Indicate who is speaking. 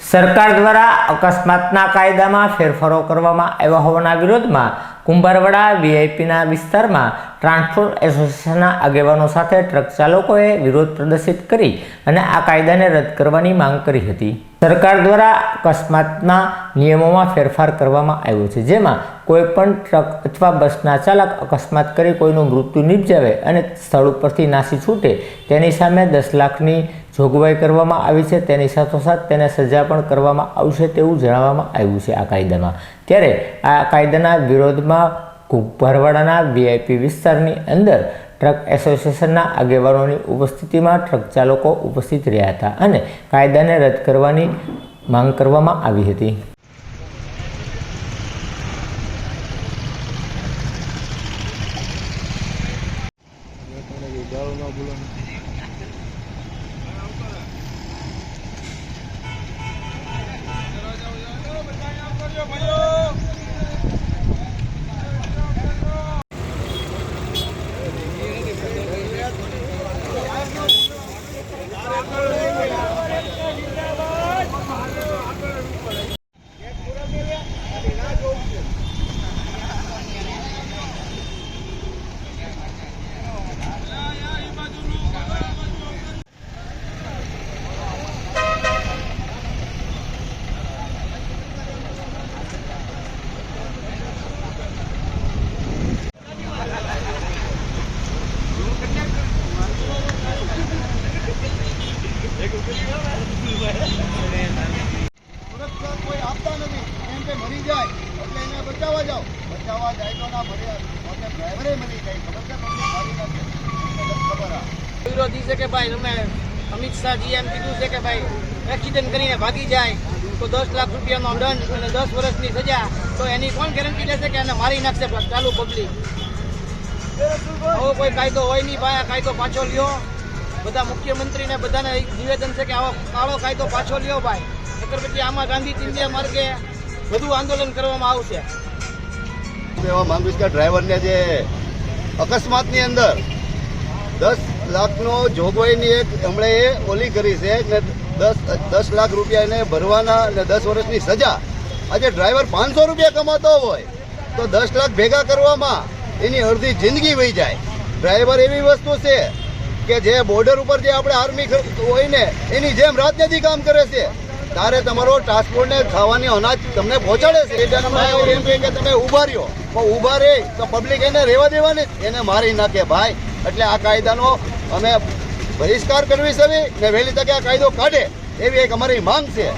Speaker 1: સરકાર દ્વારા અકસ્માતના કાયદામાં ફેરફારો કરવામાં આવ્યા હોવાના વિરોધમાં કુંભારવાડા વીઆઈપીના વિસ્તારમાં ટ્રાન્સપોર્ટ એસોસિએશનના આગેવાનો સાથે ટ્રક ચાલકોએ વિરોધ પ્રદર્શિત કરી અને આ કાયદાને રદ કરવાની માંગ કરી હતી. સરકાર દ્વારા અકસ્માતના નિયમોમાં ફેરફાર કરવામાં આવ્યો છે, જેમાં કોઈ પણ ટ્રક અથવા બસના ચાલક અકસ્માત કરી કોઈનું મૃત્યુ નિપજાવે અને સ્થળ ઉપરથી નાસી છૂટે, તેની સામે દસ લાખની જોગવાઈ કરવામાં આવી છે. તેની સાથોસાથ તેને સજા પણ કરવામાં આવશે તેવું જણાવવામાં આવ્યું છે આ કાયદામાં. ત્યારે આ કાયદાના વિરોધમાં ભરવાડાના વીઆઈપી વિસ્તારની અંદર ટ્રક એસોસિએશનના આગેવાનોની ઉપસ્થિતિમાં ટ્રક ચાલકો ઉપસ્થિત રહ્યા હતા અને કાયદાને રદ કરવાની માંગ કરવામાં આવી હતી.
Speaker 2: સુરક્ષા કોઈ આપતા નથી. કેમ કે મરી જાય એટલે એને બચાવવા જાઓ. બચાવવા જાય તો ના મરે પોતે ડ્રાઈવરે મરી જાય. ખબર છે પબ્લિક મારી નાખે ખબર
Speaker 3: વિરોધી છે કે ભાઈ? તમે અમિત શાહજી એમ કીધું છે કે ભાઈ એક્સિડન્ટ કરીને ભાગી જાય તો દસ લાખ રૂપિયાનો દંડ અને દસ વર્ષની સજા તો એની કોણ ગેરંટી લેશે કે એને મારી નાખશે? ચાલુ પબ્લિક આવો કોઈ કાયદો હોય નહીં ભાઈ આ કાયદો પાછો લ્યો. બધા મુખ્યમંત્રીને બધાને એક નિવેદન છે કે આવો કાળો કાયદો પાછો લ્યો ભાઈ. નકર પછી આમાં ગાંધી ચિંધ્યા માર્ગે વધુ આંદોલન કરવામાં આવશે.
Speaker 2: એવા છું કે ડ્રાઈવરને જે અકસ્માતની અંદર દસ લાખનો જોગવાઈની એક હમણાં એ ઓલી કરી છે ને દસ દસ લાખ રૂપિયા એને ભરવાના અને દસ વર્ષની સજા. આજે ડ્રાઈવર પાંચસો રૂપિયા કમાતો હોય તો દસ લાખ ભેગા કરવામાં એની અડધી જિંદગી વહી જાય. ડ્રાઈવર એવી વસ્તુ છે કે જે બોર્ડર ઉપર જે આપણે આર્મી હોય ને, એની જેમ રાજનીતિ કામ કરે છે, તારે તમારો ટ્રાન્સપોર્ટ ને ખાવાની અનાજ તમને પહોંચાડે છે. એમ કે તમે ઊભા રહ્યો. પણ ઊભા રહે તો પબ્લિક એને રહેવા દેવાની એને મારી નાખે ભાઈ. એટલે આ કાયદાનો અમે બહિષ્કાર કરવી છે ને વહેલી તકે આ કાયદો કાઢે. એવી એક અમારી માંગ છે.